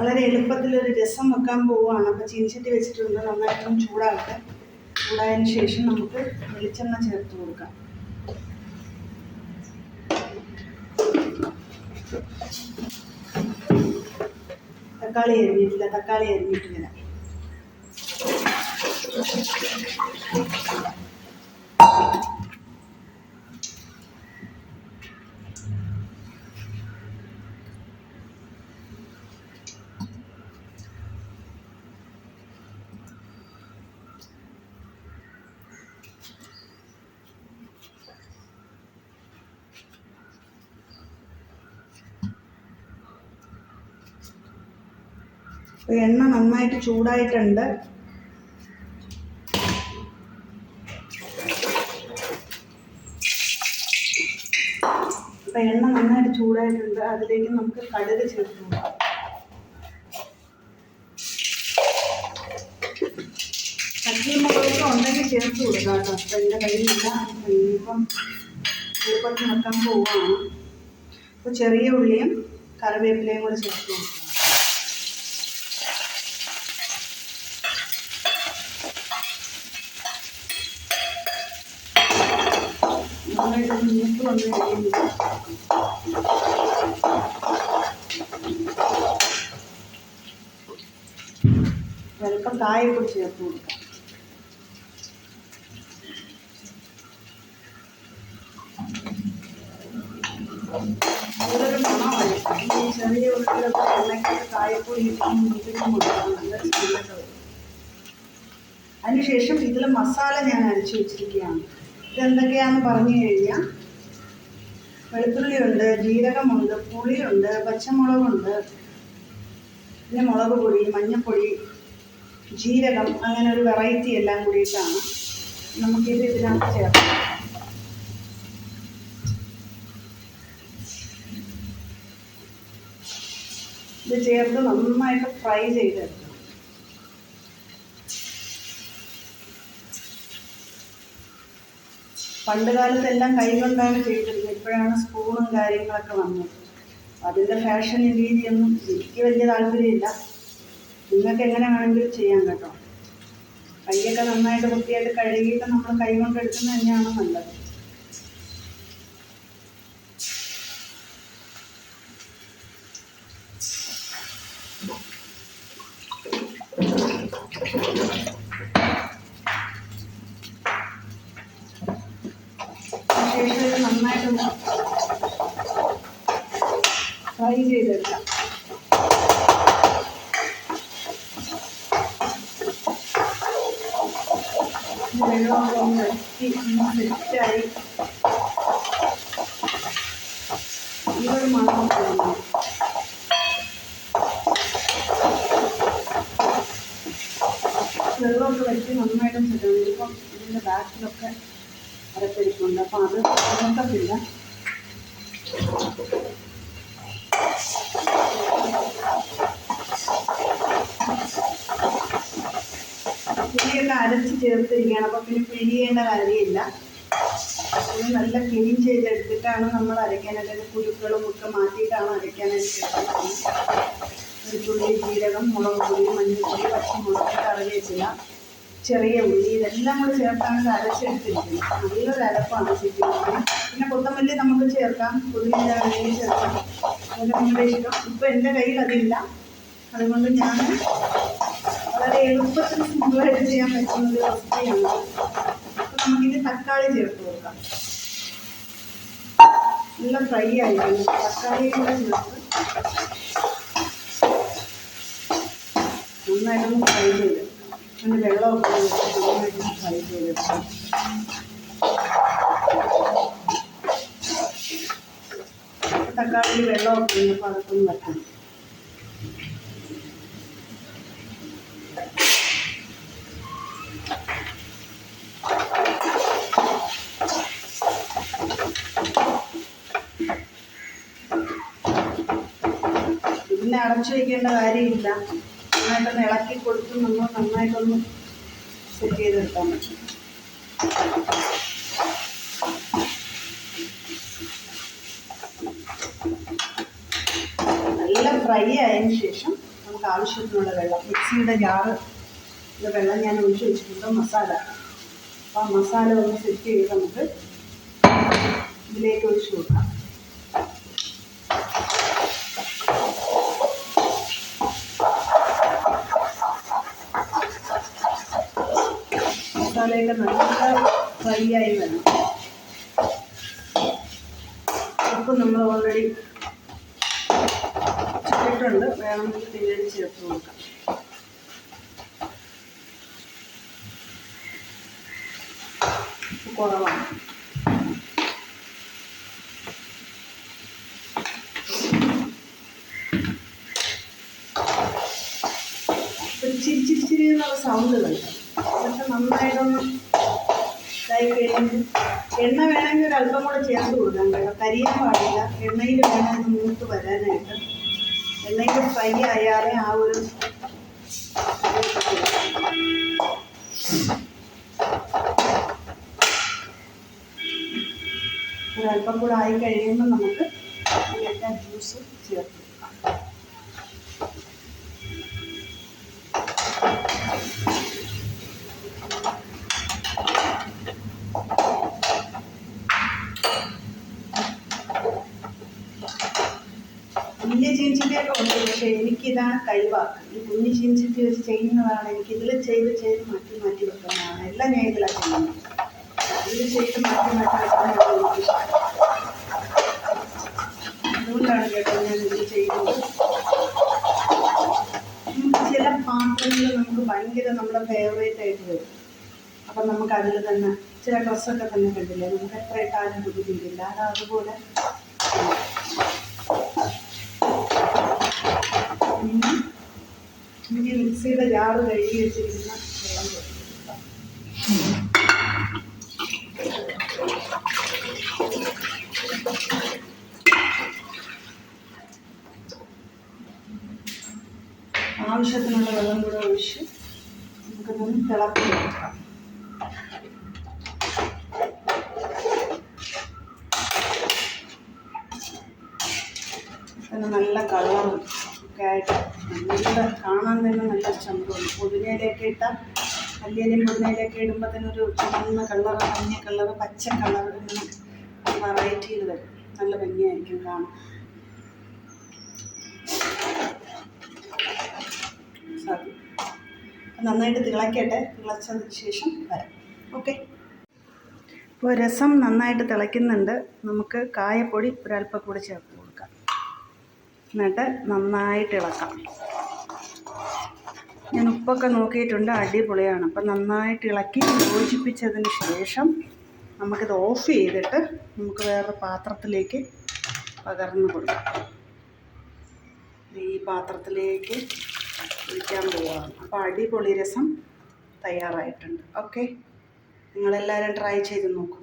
വളരെ എളുപ്പത്തിൽ ഒരു രസം വെക്കാൻ പോവുകയാണ്. അപ്പോൾ ചീനിച്ചട്ടി വെച്ചിട്ടുണ്ട്. നന്നായിട്ടും ചൂടാകട്ടെ. ചൂടായതിന് ശേഷം നമുക്ക് വെളിച്ചെണ്ണ ചേർത്ത് കൊടുക്കാം. തക്കാളി അരിഞ്ഞിട്ടില്ല. തക്കാളി അരിഞ്ഞിട്ടില്ല. അപ്പോൾ എണ്ണ നന്നായിട്ട് ചൂടായിട്ടുണ്ട്. അപ്പോൾ എണ്ണ നന്നായിട്ട് ചൂടായിട്ടുണ്ട്. അതിലേക്ക് നമുക്ക് കടുക് ചേർത്ത് കൊടുക്കാം. പച്ചമുളകൊക്കെ ഉണ്ടെങ്കിൽ ചേർത്ത് കൊടുക്കാം കേട്ടോ. അപ്പോൾ എന്റെ കയ്യിലില്ല. ഇനിയിപ്പം എളുപ്പത്തിൽ വെക്കാൻ പോവുകയാണ് അപ്പോൾ ചെറിയ ഉള്ളിയും കറിവേപ്പിലയും കൂടെ ചേർത്ത് കൊടുക്കാം. നന്നായിട്ട് മൂത്ത് ചേർത്ത് കൊടുക്കാം. ചെറിയ അതിനുശേഷം ഇതിൽ മസാല ഞാൻ അരച്ചു വെച്ചിരിക്കുകയാണ്. ഇതെന്തൊക്കെയാണെന്ന് പറഞ്ഞു കഴിഞ്ഞാൽ വെളുത്തുള്ളിയുണ്ട് ജീരകമുണ്ട് പുളിയുണ്ട് പച്ചമുളകുണ്ട് പിന്നെ മുളക് പൊടി മഞ്ഞൾപ്പൊടി ജീരകം അങ്ങനെ ഒരു വെറൈറ്റി എല്ലാം കൂടിയിട്ടാണ് നമുക്കിത് ഇതിനകത്ത് ചേർക്കാം. ഇത് ചേർത്ത് നന്നായിട്ട് ഫ്രൈ ചെയ്തെടുക്കണം പണ്ട് കാലത്തെല്ലാം കൈകൊണ്ടാണ് ചെയ്തിരുന്നത് ഇപ്പോഴാണ് സ്പൂണും കാര്യങ്ങളൊക്കെ വന്നത്. അതിന്റെ ഫാഷൻ രീതിയൊന്നും എനിക്ക് വലിയ താല്പര്യമില്ല. നിങ്ങൾക്ക് എങ്ങനെ വേണമെങ്കിലും ചെയ്യാം കേട്ടോ. കൈയൊക്കെ നന്നായിട്ട് വൃത്തിയായിട്ട് കഴുകിയിട്ട് നമ്മൾ കൈ കൊണ്ട് എടുക്കുന്നത് തന്നെയാണ് നല്ലത്. ഇത് നന്നായിട്ടൊന്ന് ഫ്രൈ ചെയ്തെടുക്കാം വെള്ളമൊക്കെ ഒന്ന് വറ്റി ഒന്ന് സെറ്റായി ഒരു മണം തോന്നുന്നു വെള്ളമൊക്കെ വറ്റി നന്നായിട്ടും സെറ്റാണ് ഇപ്പം ഇതിന്റെ ബാക്കിലൊക്കെ അത് നോക്കത്തില്ല പുളിയൊക്കെ അരച്ച് ചേർത്തിരിക്കുകയാണ്. അപ്പോൾ പിന്നെ പിഴിയേണ്ട കാര്യമില്ല. പുളി നല്ല ക്ലീൻ ചെയ്തെടുത്തിട്ടാണ് നമ്മൾ അരയ്ക്കാനായിട്ട് കുരുക്കളും ഒക്കെ മാറ്റിയിട്ടാണ് അരയ്ക്കാനായിട്ട് ഒരു തുള്ളി ജീരകം മുളക് പൊടി മഞ്ഞൾപ്പൊടി പച്ചമുളക് കറിവേപ്പില. ചെറിയ ഉള്ളി ഇതെല്ലാം കൂടെ ചേർത്താണ് ഇത് അരച്ചെടുത്തിരിക്കുന്നത്. നല്ലൊരു അരപ്പാണ് ശരിക്കും പിന്നെ കൊത്തമല്ലി നമുക്ക് ചേർക്കാം. പുതിയ ചേർക്കാം. അതൊക്കെ നിങ്ങളുടെ ഇഷ്ടം ഇപ്പം എന്റെ കയ്യിൽ അതില്ല. അതുകൊണ്ട് ഞാൻ വളരെ എളുപ്പത്തിൽ സിമ്പിളായിട്ട് ചെയ്യാൻ പറ്റുന്ന ഒരു റെസിപ്പിയാണ്. അപ്പം നമുക്കിത് തക്കാളി ചേർത്ത് കൊടുക്കാം. നല്ല ഫ്രൈ ആയിരിക്കും തക്കാളി കൂടെ ചേർത്ത് നന്നായിട്ടൊന്ന് ഫ്രൈ ചെയ്തെടുക്കാം അതിന് വെള്ളമൊക്കെ തക്കാളിയിൽ വെള്ളമൊക്കെ ഉള്ളപ്പോൾ അതൊക്കെ ഒന്ന് വയ്ക്കണം ഇതിനെ അടച്ചു വയ്ക്കേണ്ട കാര്യമില്ല. നന്നായിട്ടൊന്ന് ഇളക്കി കൊടുത്ത് നമ്മൾ നന്നായിട്ടൊന്ന് സെറ്റ് ചെയ്തെടുക്കാൻ പറ്റും. നല്ല ഫ്രൈ ആയതിനു ശേഷം നമുക്ക് ആവശ്യത്തിനുള്ള വെള്ളം മിക്സിയുടെ ജാറ് വെള്ളം ഞാൻ ഒഴിച്ചു വെച്ചിട്ടുണ്ട് മസാല. അപ്പോൾ ആ മസാല ഒന്ന് സെറ്റ് ചെയ്ത് നമുക്ക് ഇതിലേക്ക് ഒഴിച്ചു കൊടുക്കാം. മസാലയൊക്കെ നല്ല ഫ്രൈ ആയി വരണം. ഉപ്പ് നമ്മൾ ഓൾറെഡി ഇട്ടിട്ടുണ്ട്. വേണമെങ്കിൽ പിന്നീട് ചേർത്ത് ഉപ്പ് കുറവാണ്. ചിരി ചിരി ചിരി എന്നുള്ള സൗണ്ട് കണ്ടു? അതൊക്കെ നന്നായിട്ടൊന്ന് ഇതായി കഴിഞ്ഞ് എണ്ണ വേണമെങ്കിൽ ഒരു അല്പം കൂടെ ചേർത്ത് കൊടുക്കാം കേട്ടോ. കരിയാൻ പാടില്ല. എണ്ണയിൽ വേണം മൂത്ത് വരാനായിട്ട്. എണ്ണയിൽ ഫ്രൈ ആയാലേ ആ ഒരു ഒരല്പം കൂടെ ആയി കഴിയുമ്പോൾ നമുക്ക് ജ്യൂസ് ചേർത്ത് എനിക്കിതാണ് കഴിവാക്ക്. ഈ കുഞ്ഞു ചീൻചട്ടി വെച്ച് ചെയ്യുന്നതാണ് എനിക്ക് ഇതിൽ ചെയ്ത് ചെയ്ത് മാറ്റി മാറ്റി വെക്കുന്നതാണ്. എല്ലാം ഞാൻ ഇതിലാണ് ചെയ്യുന്നത്. ഇതിൽ ചെയ്ത് മാറ്റി മാറ്റി വെക്കുന്നതാണ് അതുകൊണ്ടാണ് കേട്ടോ ഞാൻ ഇതിൽ ചെയ്യുന്നത്. ചില പാത്രങ്ങൾ നമുക്ക് ഭയങ്കര നമ്മുടെ ഫേവറേറ്റ് ആയിട്ട് വരും. അപ്പം നമുക്ക് അതിൽ തന്നെ ചില ഡ്രസ്സൊക്കെ തന്നെ കണ്ടില്ലേ? നമുക്ക് എത്ര ഇട്ടാലും ബുദ്ധിമുട്ടില്ല അത് അതുപോലെ. എനിക്ക് മിക്സിയുടെ ജാറ് കഴുകി വെച്ചിരിക്കുന്ന വെള്ളം കൊടുക്കാം. ആവശ്യത്തിനുള്ള വെള്ളം കൂടെ ഒഴിച്ച് നമുക്കതൊന്ന് തിളക്കി കൊടുക്കാം പിന്നെ നല്ല കളറും ഒക്കെ ആയിട്ട് നല്ല കാണാൻ തന്നെ നല്ല ചന്തമാണ്. പുതിനയിലൊക്കെ ഇട്ടാൽ മല്ലിയിലയും പുതിനയിലൊക്കെ ഇടുമ്പോൾ തന്നെ ഒരു ചുവന്ന കളറ് മഞ്ഞ കളറ് പച്ച കളറ് ഇങ്ങനെ വെറൈറ്റിയിൽ വരും. നല്ല ഭംഗിയായിരിക്കും കാണാൻ. നന്നായിട്ട് തിളക്കട്ടെ. തിളച്ചതിന് ശേഷം വരാം. ഓക്കെ. ഇപ്പോൾ രസം നന്നായിട്ട് തിളയ്ക്കുന്നുണ്ട്. നമുക്ക് കായപ്പൊടി ഒരൽപ്പം കൂടി ചേർക്കാം എന്നിട്ട് നന്നായിട്ട് ഇളക്കാം. ഞാൻ ഉപ്പൊക്കെ നോക്കിയിട്ടുണ്ട് അടിപൊളിയാണ്. അപ്പം നന്നായിട്ട് ഇളക്കി യോജിപ്പിച്ചതിന് ശേഷം നമുക്കിത് ഓഫ് ചെയ്തിട്ട് നമുക്ക് വേറൊരു പാത്രത്തിലേക്ക് പകർന്നു കൊടുക്കാം. ഈ പാത്രത്തിലേക്ക് ഒഴിക്കാൻ പോവാണ്. അപ്പോൾ അടിപൊളി രസം തയ്യാറായിട്ടുണ്ട്. ഓക്കെ? നിങ്ങളെല്ലാവരും ട്രൈ ചെയ്ത് നോക്കൂ.